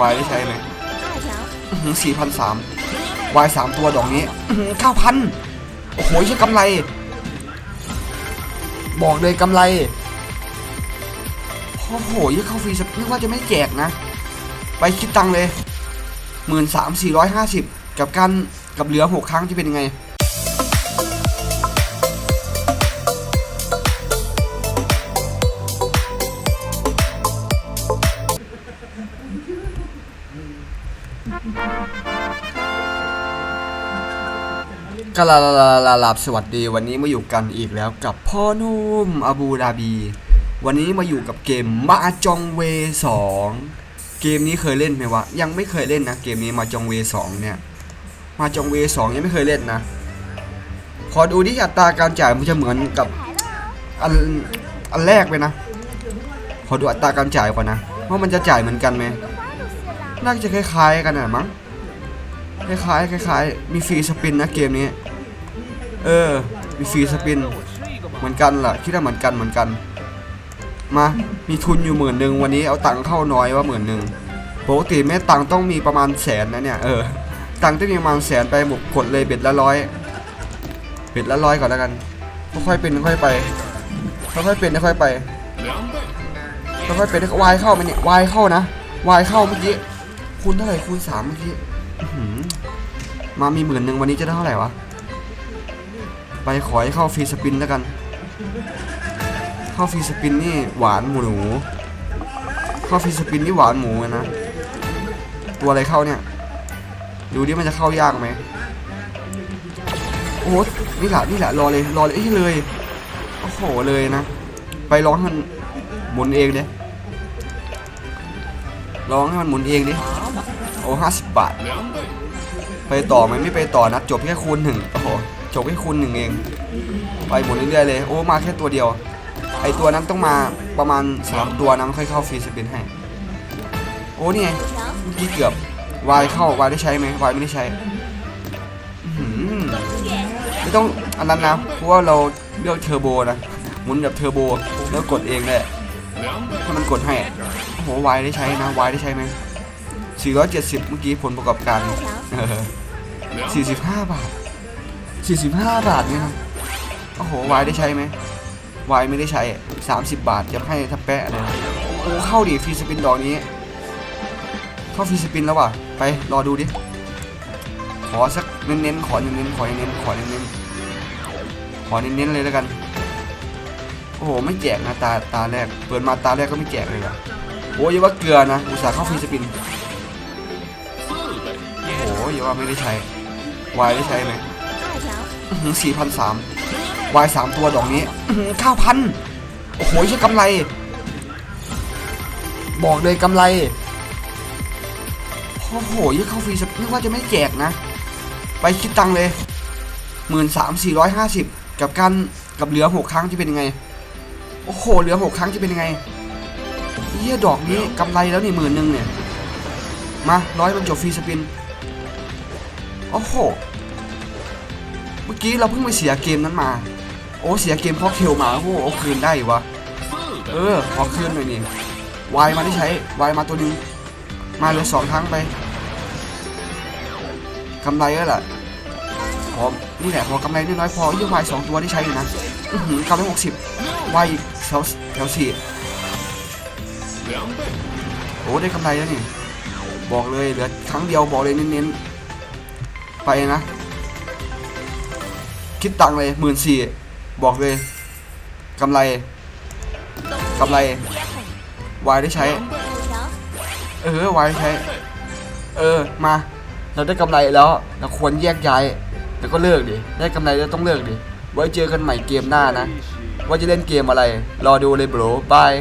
วายได้ใช้ไหม二条，สี่พันสามวายสามตัวดอกนี้เก้าพันโอ้โหใช่กำไร บอกเลยกำไรโอ้โหยี่เข้าฟรีสนึกว่าจะไม่แจกนะ ไปคิดตังค์เลยหมื่นสามสี่ร้อยห้าสิบกับการกับเหลือหกครั้งที่เป็นยังไง กลาลาลาลาลาสวัสดีวันนี้มาอยู่กันอีกแล้วกับพ่อนุ่มอาบูดาบี วันนี้มาอยู่กับเกมมาจองเวสองเกมนี้เคยเล่นไหมวะ ยังไม่เคยเล่นนะ เกมนี้มาจองเวสองเนี่ย มาจองเวสองยังไม่เคยเล่นนะ ขอดูที่อัตราการจ่ายมันจะเหมือนกับอันอันแรกเลยนะ ขอดูอัตราการจ่ายก่อนนะว่ามันจะจ่ายเหมือนกันไหมน่าจะคล้ายๆกันนะมั้ง คล้ายๆคล้ายๆมีฟรีสปินนะเกมนี้ เออ มีฟรีสปิน เหมือนกันล่ะ คิดว่าเหมือนกันเหมือนกัน มา มีทุนอยู่หมื่นหนึ่งวันนี้เอาตังค์เข้าน้อยว่าหมื่นหนึ่งปกติแม่ตังค์ต้องมีประมาณแสนนะเนี่ย เออ ตังค์ต้องมีประมาณแสนไปหมดกดเลยเบ็ดละร้อย เบ็ดละร้อยก่อนแล้วกัน ค่อยๆเป็นค่อยไป ค่อยๆเป็นค่อยๆไป ค่อยๆเป็นวายเข้าไหมเนี่ยวายเข้านะวายเข้าเมื่อกี้คูณเท่าไหร่คูณสามเมื่อกี้ มามีหมื่นหนึ่งวันนี้จะได้เท่าไหร่วะ ไปขอให้เข้าฟรีสปินแล้วกัน เข้าฟรีสปินนี่หวานหมูหนู เข้าฟรีสปินนี่หวานหมูนะ ตัวอะไรเข้าเนี่ย ดูดิมันจะเข้ายากไหมโอ้โหนี่แหละนี่แหละรอเลยรอเลยเอ้ยเลย โอ้โหเลยนะ ไปร้องให้มันหมุนเองเดิร้องให้มันหมุนเองดิ โอ้ห้าสิบบาท ไปต่อไหมไม่ไปต่อนะจบแค่คูณหนึ่งโอ้โหจบแค่คูณหนึ่งเอง ไปหมดเรื่อยๆเลย โอ้มาแค่ตัวเดียว ไอตัวนั้นต้องมาประมาณสามตัวนะมันค่อยเข้าฟรีสปินให้ โอ้นี่ไง五条，เมื่อกี้เกือบวายเข้าวายได้ใช้ไหมวายไม่ได้ใช้ไม่ต้องอันนั้นนะเพราะว่าเราเลือกเทอร์โบนะหมุนแบบเทอร์โบแล้วกดเองเลยให้มันกดให้โอ้โหวายได้ใช้นะวายได้ใช้ไหม 470 เมื่อกี้ผลประกอบการ，45 บาท 45 บาทเนี่ยโอ้โห วายได้ใช้ไหม วายไม่ได้ใช้ 30 บาท จะให้ทับแปะเลยโอ้เข้าดิฟรีสปินดอกนี้ เข้าฟรีสปินแล้วว่ะ ไป รอดูดิ ขอสักเน้นๆ ขอเน้นๆ ขอเน้นๆ ขอเน้นๆ ขอเน้นๆ เลยแล้วกัน โอ้โห ไม่แจกนะตาตาแรก เปิดมาตาแรกก็ไม่แจกเลยว่ะโอ้ยว่าเกลือนะ อุตส่าห์เข้าฟรีสปิน ว่าไม่ได้ใช้วายได้ใช้ไหม二条，สี่พันสามวายสามตัวดอกนี้เก้าพันโอ้โหใช่กำไร บอกเลยกำไรโอ้โหยี่เข้าฟรีสนึกว่าจะไม่แจกนะ ไปคิดตังค์เลยหมื่นสามสี่ร้อยห้าสิบกับการกับเหลือหกครั้งจะเป็นยังไง โอ้โหเหลือหกครั้งจะเป็นยังไงเยี่ยดอกนี้กำไรแล้วนี่หมื่นหนึ่งเนี่ย มาร้อยมันจบฟรีสปิน โอ้โห เมื่อกี้เราเพิ่งไปเสียเกมนั้นมา โอ้เสียเกมเพราะเคลมาโอ้โหเอาคืนได้วะ เออขอคืนหน่อยนี่วายมาได้ใช้วายมาตัวนึงมาเลยสองครั้งไปกำไรแล้วล่ะขอนี่แหละขอกำไรน้อยพอยี่วายสองตัวที่ใช้อยู่นะอือหือกำไรหกสิบวายแถวแถวสี่โอ้ได้กำไรแล้วนี่บอกเลยเหลือครั้งเดียวบอกเลยเน้นๆ ไปนะ คิดตังเลยหมื่นสี่บอกเลยกำไรกำไรวายได้ใช้，เออวายได้ใช้ เออมา เราได้กำไรแล้วเราควรแยกย้ายแล้วก็เลิกดิได้กำไรแล้วต้องเลิกดิไว้เจอกันใหม่เกมหน้านะ ว่าจะเล่นเกมอะไร รอดูเลยโบรบาย